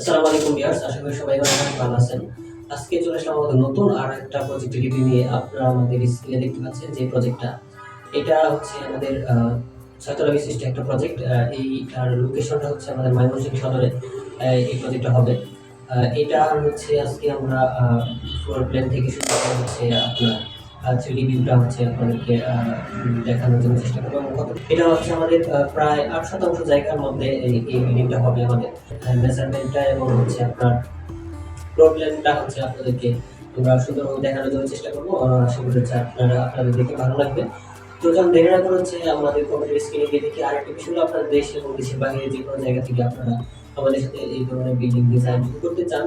আসসালামু আলাইকুম ভিউয়ার্স, আশা করি সবাই অনেক ভালো আছেন। আজকে চলে আসলাম আমাদের নতুন আর একটা প্রজেক্ট রিভিউ নিয়ে। আপনারা আমাদের স্ক্রিনে দেখতে পাচ্ছেন যে প্রজেক্টটা এটা হচ্ছে আমাদের ছয়তলা বিশিষ্ট একটা প্রজেক্ট এইটার লোকেশনটা হচ্ছে আমাদের ময়মনসিংহ সদরে এই প্রজেক্টটা হবে। এটা হচ্ছে আজকে আমরা ফ্লোর প্ল্যান থেকে শুরু করে হচ্ছে আপনার থ্রিডি ভিউটা হচ্ছে আপনাদেরকে দেখানোর জন্য চেষ্টা করব। এটা হচ্ছে আমাদের প্রায় আট শতাংশ জায়গার মধ্যে এই এই হবে আমাদের। মেজারমেন্টটা এবং হচ্ছে আপনার প্রবলেমটা হচ্ছে আপনাদেরকে আমরা সুন্দরভাবে দেখানোর জন্য চেষ্টা করব। আশা করি হচ্ছে আপনারা, আপনাদের দেখে ভালো লাগবে। তো যখন দেখে রাখুন হচ্ছে আমাদের কম্পিউটার স্ক্রিনে দেখি আরেকটা বিষয় হলো আপনার দেশ এবং দেশের বাইরে যে কোনো জায়গা থেকে আপনারা আমাদের সাথে এই ধরনের বিল্ডিং ডিজাইন করতে চান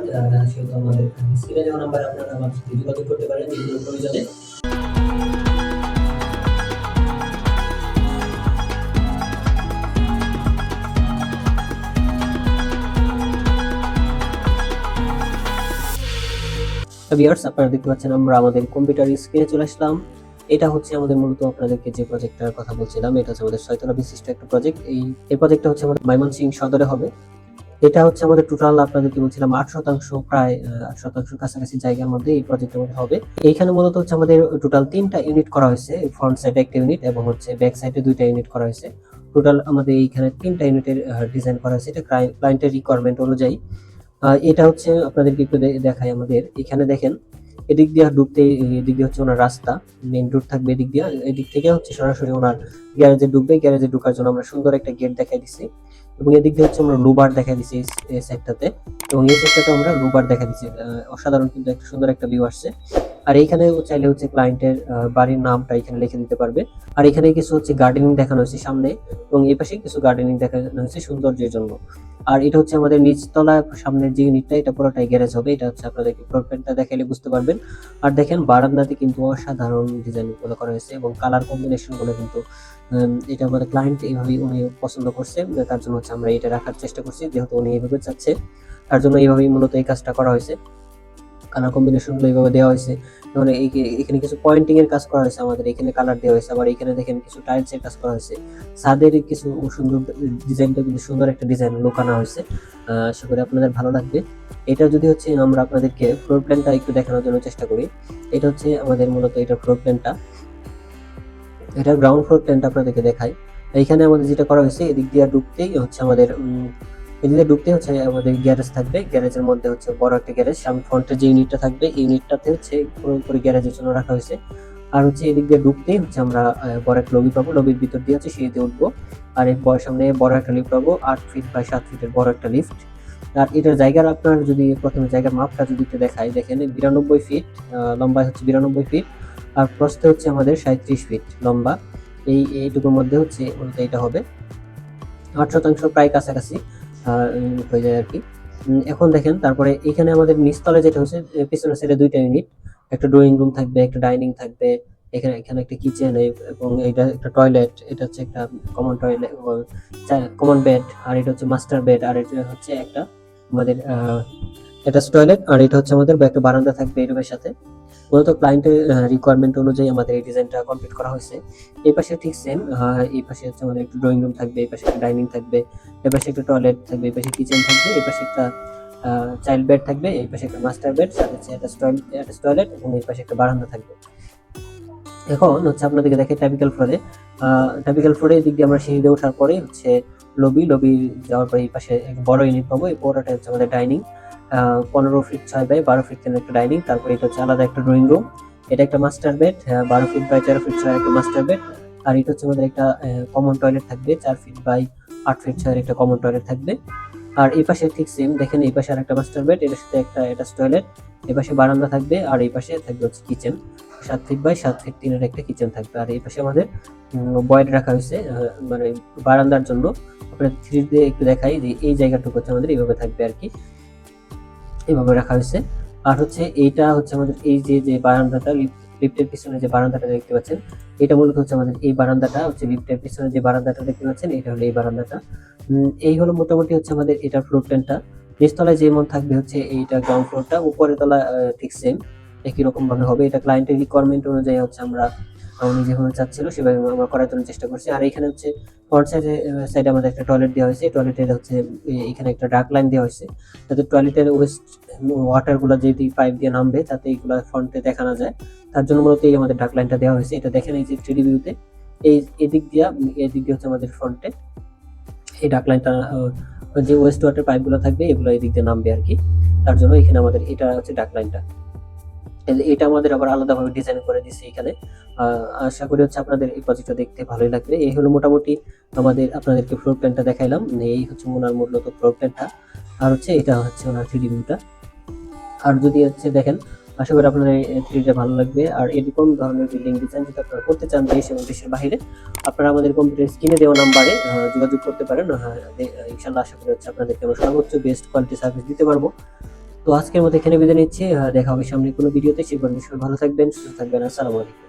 সেহেতু আমাদের স্ক্রিনে নাম্বার আপনারা আমার সাথে যোগাযোগ করতে পারেন যেগুলো প্রয়োজনে। ভিউয়ার্স আপনারা দেখতে পাচ্ছেন আমরা আমাদের কম্পিউটার স্ক্রিনে চলে আসলাম। এটা হচ্ছে আমাদের মূলত আপনাদেরকে যে প্রজেক্টটার কথা বলছিলাম, এটা হচ্ছে আমাদের ছয়তলা বিশিষ্ট একটা প্রজেক্ট এই এই প্রজেক্টটা হচ্ছে আমাদের ময়মনসিংহ সদরে হবে। এটা হচ্ছে আমাদের টোটাল আপনাদেরকে বলছিলাম আট শতাংশ প্রায় আট শতাংশ কাছাকাছি জায়গার মধ্যে এই প্রজেক্টের মধ্যে হবে। এইখানে মূলত হচ্ছে আমাদের টোটাল তিনটা ইউনিট করা হয়েছে ফ্রন্ট সাইডে একটা ইউনিট এবং হচ্ছে ব্যাক সাইডে দুইটা ইউনিট করা হয়েছে। টোটাল আমাদের এইখানে তিনটা ইউনিটের ডিজাইন করা হয়েছে। এটা ক্লায়েন্টের রিকোয়ারমেন্ট অনুযায়ী। এটা হচ্ছে আপনাদেরকে একটু দেখাই আমাদের। এখানে দেখেন এদিক দিয়ে ঢুকতে এদিক দিয়ে হচ্ছে ওনার রাস্তা মেন রোড থাকবে এদিক দিয়ে। এদিক থেকে হচ্ছে সরাসরি ওনার গ্যারেজে ঢুকবে গ্যারেজে ঢুকার জন্য আমরা সুন্দর একটা গেট দেখাই দিছি। এবং এদিক দিয়ে হচ্ছে আমরা লুবার দেখা দিছি এই- সাইডটাতে এবং এই সাইডটাতে আমরা লুবার দেখা আহ, অসাধারণ কিন্তু একটা সুন্দর একটা ভিউ আসছে। আর এইখানে চাইলে হচ্ছে ক্লায়েন্টের বাড়ির নামটা এখানে লিখে দিতে পারবে। আর এখানে কিছু হচ্ছে গার্ডেনিং দেখানো হয়েছে সামনে এবং এই পাশে কিছু গার্ডেনিং দেখানো হয়েছে সৌন্দর্যের জন্য। আর এটা হচ্ছে আমাদের নিচতলা সামনের যে ইউনিটটা এটা পুরোটাই গ্যারেজ হবে। এটা হচ্ছে আপনাদেরকে ফ্লোর প্ল্যানটা দেখাইলে বুঝতে পারবেন। আর দেখেন বারান্দাতে কিন্তু অসাধারণ ডিজাইনগুলো করা হয়েছে এবং কালার কম্বিনেশনগুলো কিন্তু এটা আমাদের ক্লায়েন্ট এইভাবেই উনি পছন্দ করছে। তার জন্য হচ্ছে আমরা এটা রাখার চেষ্টা করছি, যেহেতু উনি এইভাবে চাচ্ছে। তার জন্য এইভাবেই মূলত এই কাজটা করা হয়েছে। কালার কম্বিনেশনগুলো এইভাবে দেওয়া হয়েছে। যেমন এখানে কিছু পয়েন্টিং এর কাজ করা হয়েছে আমাদের, এখানে কালার দেওয়া হয়েছে। আবার এখানে দেখেন কিছু টাইলস এর কাজ করা হয়েছে। ছাদের কিছু সুন্দর ডিজাইনটা কিন্তু সুন্দর একটা ডিজাইন লোকানো হয়েছে। আশা করি আপনাদের ভালো লাগবে। এটা যদি হচ্ছে আমরা আপনাদেরকে ফ্লোর প্ল্যানটা একটু দেখানোর জন্য চেষ্টা করি, এটা হচ্ছে আমাদের মূলত এটা ফ্লোর প্ল্যানটা এটা গ্রাউন্ড ফ্লোর প্ল্যানটা আপনাদেরকে দেখাই। এইখানে আমাদের যেটা করা হয়েছে, এদিক দিয়ে ঢুকতেই হচ্ছে আমাদের এদিক দিয়ে ঢুকতে হচ্ছে, আমাদের গ্যারেজ থাকবে। গ্যারেজের মধ্যে হচ্ছে বড় একটা গ্যারেজ সামনে ফ্রন্টের যে ইউনিটটা থাকবে, এই ইউনিটটাতে হচ্ছে পুরোপুরি গ্যারেজের জন্য রাখা হয়েছে। আর হচ্ছে এদিক দিয়ে ঢুকতেই হচ্ছে আমরা বড় একটা লবি পাবো। লবির ভিতর দিয়ে হচ্ছে সিঁড়িতে উঠবো। আর বড় সামনে বড় একটা লিফট পাবো, আট ফিট বাই সাত ফিটের বড় একটা লিফট আর এটার জায়গার আপনার যদি প্রথমে জায়গার মাপটা যদি একটু দেখাই, দেখেন, বিরানব্বই ফিট লম্বায় হচ্ছে বিরানব্বই ফিট আর প্রস্থে হচ্ছে আমাদের সাঁত্রিশ ফিট লম্বা। এই এইটুকুর মধ্যে হচ্ছে এটা হবে। আট শতাংশ প্রায় কাছাকাছি। হয়ে যায় আর কি। এখন দেখেন, তারপরে এখানে আমাদের নিচতলে যেটা হচ্ছে পিছনের সাইডে দুইটা ইউনিট একটা ড্রয়িং রুম থাকবে, একটা ডাইনিং থাকবে, এখানে এখানে একটা কিচেন এবং এটা একটা টয়লেট এটা হচ্ছে একটা কমন টয়লেট কমন বেড আর এটা হচ্ছে মাস্টার বেড আর এটা হচ্ছে একটা আমাদের এটা টয়লেট আর এটা হচ্ছে আমাদের একটা বারান্দা থাকবে এই সাথে। মূলত ক্লায়েন্টের রিকোয়ারমেন্ট অনুযায়ী আমাদের এই ডিজাইনটা কমপ্লিট করা হয়েছে। এই পাশে ঠিক সেম এই পাশে হচ্ছে আমাদের একটা ড্রয়িং রুম থাকবে, এই পাশে একটা ডাইনিং থাকবে, এই পাশে একটা টয়লেট থাকবে, এই পাশে কিচেন থাকবে, এই পাশে একটা চাইল্ড বেড থাকবে, এই পাশে একটা মাস্টার বেড সাথে হচ্ছে একটা টয়লেট এবং এই পাশে একটা বারান্দা থাকবে। এখন হচ্ছে আপনাদেরকে দেখে টাইপিক্যাল ফ্লোরে টাইপিক্যাল ফ্লোরে দিক দিয়ে আমরা সিঁড়িতে ওঠার পরে হচ্ছে লবি লবি যাওয়ার পরে এই পাশে বড় ইউনিট পাবো, এই বড়টা হচ্ছে আমাদের ডাইনিং পনেরো ফিট ছয় বাই বারো ফিট একটা ডাইনিং তারপরে এটা হচ্ছে আলাদা একটা ড্রয়িং রুম এটা একটা মাস্টার বেড বারো ফিট বাই তেরো ফিট ছয় একটা মাস্টার বেড আর এটা হচ্ছে আমাদের একটা কমন টয়লেট থাকবে, চার ফিট বাই আট ফিট ছয়ের একটা কমন টয়লেট থাকবে। আর এই পাশে ঠিক সেম দেখেন এই পাশে আর একটা মাস্টার বেড এটার সাথে একটা এটা টয়লেট এই পাশে বারান্দা থাকবে, আর এই পাশে থাকবে হচ্ছে কিচেন সাত ফিট বাই সাত ফিট তিনের একটা কিচেন থাকবে। আর এই পাশে আমাদের বয়েড রাখা হয়েছে মানে বারান্দার জন্য আপনার থ্রি দিয়ে একটু দেখাই যে এই জায়গাটুকু হচ্ছে আমাদের এইভাবে থাকবে আর কি। এইভাবে রাখা হয়েছে। আর হচ্ছে এইটা হচ্ছে আমাদের এই যে যে বারান্দাটা লিফটের পিছনে যে বারান্দাটা দেখতে পাচ্ছেন, এটা মূলত হচ্ছে আমাদের এই বারান্দাটা, হচ্ছে লিফটের পিছনে যে বারান্দাটা দেখতে পাচ্ছেন, এটা হলো এই বারান্দাটা। এই হলো মোটামুটি হচ্ছে আমাদের এটা ফ্লোর প্ল্যানটা নিচতলায় যেমন থাকবে হচ্ছে এইটা গ্রাউন্ড ফ্লোরটা উপরের তলা ঠিক সেম একই রকম ভাবে হবে। এটা ক্লায়েন্টের রিকোয়ারমেন্ট অনুযায়ী হচ্ছে আমরা উনি যেভাবে চাচ্ছিল, সেভাবে আমরা করার জন্য চেষ্টা করছি। আর এখানে হচ্ছে ফ্রন্ট সাইডে সাইডে আমাদের একটা টয়লেট দেওয়া হয়েছে। টয়লেটের হচ্ছে এখানে একটা ডাক লাইন দেওয়া হয়েছে। যাতে টয়লেটের ওয়েস্ট ওয়াটারগুলো যদি পাইপ দিয়ে নামবে, তাতে এগুলো ফ্রন্টে দেখা না যায়। তার জন্য মূলত এই আমাদের ডাক লাইনটা দেওয়া হয়েছে। এটা দেখেন এই যে থ্রি ভিউতে এই, এদিক দিয়া, এদিক দিয়ে হচ্ছে আমাদের ফ্রন্টে এই ডাক লাইনটা যে ওয়েস্ট ওয়াটার পাইপগুলো থাকবে, এগুলো এদিক দিয়ে নামবে আর কি। তার জন্য এখানে আমাদের এটা হচ্ছে ডাক লাইনটা এটা আমাদের আবার আলাদাভাবে ডিজাইন করে দিচ্ছে এখানে। আশা করি হচ্ছে আপনাদের এই প্রজেক্টটা দেখতে ভালোই লাগবে। এই হলো মোটামুটি আমাদের, আপনাদেরকে ফ্লোর প্ল্যানটা দেখাইলাম। এই হচ্ছে ওনার মূলত ফ্লোর প্ল্যানটা আর হচ্ছে এটা হচ্ছে ওনার থ্রি ভিউটা আর যদি হচ্ছে দেখেন, আশা করি আপনাদের থ্রিটা ভালো লাগবে। আর এরকম ধরনের বিল্ডিং ডিজাইন যদি আপনারা করতে চান দেশ এবং দেশের বাইরে, আপনারা আমাদের কম্পিউটার স্ক্রিনে দেওয়া নাম্বারে যোগাযোগ করতে পারেন। ইনশাল্লাহ আশা করি হচ্ছে আপনাদেরকে আমরা সর্বোচ্চ বেস্ট কোয়ালিটি সার্ভিস দিতে পারব। তো আজকের মতো এখানে বিদায় নিচ্ছি দেখা হবে সামনে কোনো ভিডিওতে। সেই পর্যন্ত সবাই ভালো থাকবেন, সুস্থ থাকবেন, আসসালামু আলাইকুম।